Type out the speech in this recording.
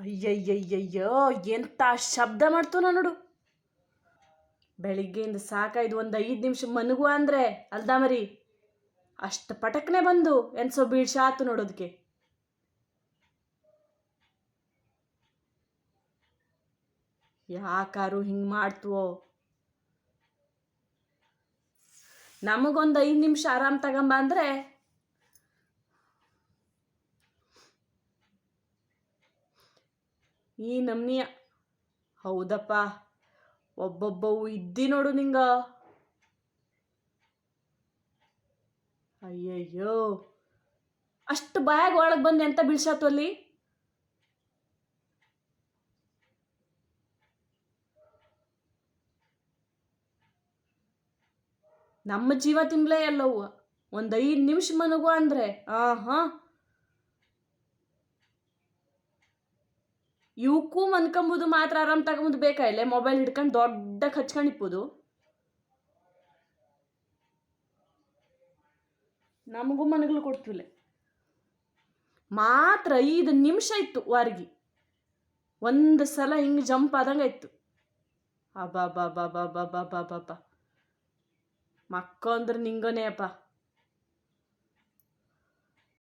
ಅಯ್ಯಯ್ಯಯ್ಯಯ್ಯೋ, ಎಂಥ ಶಬ್ದ ಮಾಡ್ತು ನೋಡು. ಬೆಳಿಗ್ಗೆಯಿಂದ ಸಾಕಾಯ್ದು ಒಂದು ಐದು ನಿಮಿಷ ಮನಗುವ ಅಂದರೆ, ಅಲ್ದ ಮರಿ? ಅಷ್ಟು ಪಟಕ್ನೆ ಬಂದು ಎನ್ಸೋ ಬೀಳ್ಸಾತು ನೋಡೋದಕ್ಕೆ ಯಾಕಾರು ಹಿಂಗೆ ಮಾಡ್ತುವೋ? ನಮಗೊಂದು ಐದು ನಿಮಿಷ ಆರಾಮ್ ತಗೊಂಬ ಅಂದರೆ ಈ ನಮ್ನಿಯ ಹೌದಪ್ಪ. ಒಬ್ಬೊಬ್ಬವು ಇದ್ದಿ ನೋಡು ನಿಂಗ. ಅಯ್ಯಯ್ಯೋ. ಅಷ್ಟು ಬಾಯಾಗ ಒಳಗೆ ಬಂದೆ ಎಂತ ಬೀಳ್ಸಾತು ಅಲ್ಲಿ. ನಮ್ಮ ಜೀವ ತಿನ್ಲೇ ಎಲ್ಲವು ಒಂದು ಐದು ನಿಮಿಷ ಮನಗು ಅಂದ್ರೆ. ಆ ಹಾಂ ಇವಕ್ಕೂ ಮನ್ಕೊಂಬುದು ಮಾತ್ರ ಆರಾಮ್ ತಗೊಂಬುದು ಬೇಕಾಯಿಲ್ಲ ಮೊಬೈಲ್ ಹಿಡ್ಕೊಂಡು ದೊಡ್ಡ ಹಚ್ಕೊಂಡಿಪ್ಪುದು ನಮಗೂ ಮನಗಳು ಕೊಡ್ತಿಲ್ಲ ಮಾತ್ರ ಐದು ನಿಮಿಷ ಇತ್ತು ವಾರ್ಗಿ. ಒಂದು ಸಲ ಹಿಂಗೆ ಜಂಪ್ ಆದಂಗೆ ಇತ್ತು ಅಬ್ಬಾ ಬಾ ಬಾ ಬಾ ಬಾ ಬಾ ಬಾ ಬಾ ಮಕ್ಕ ಅಂದ್ರೆ ನಿಂಗನೇ ಅಪ್ಪ.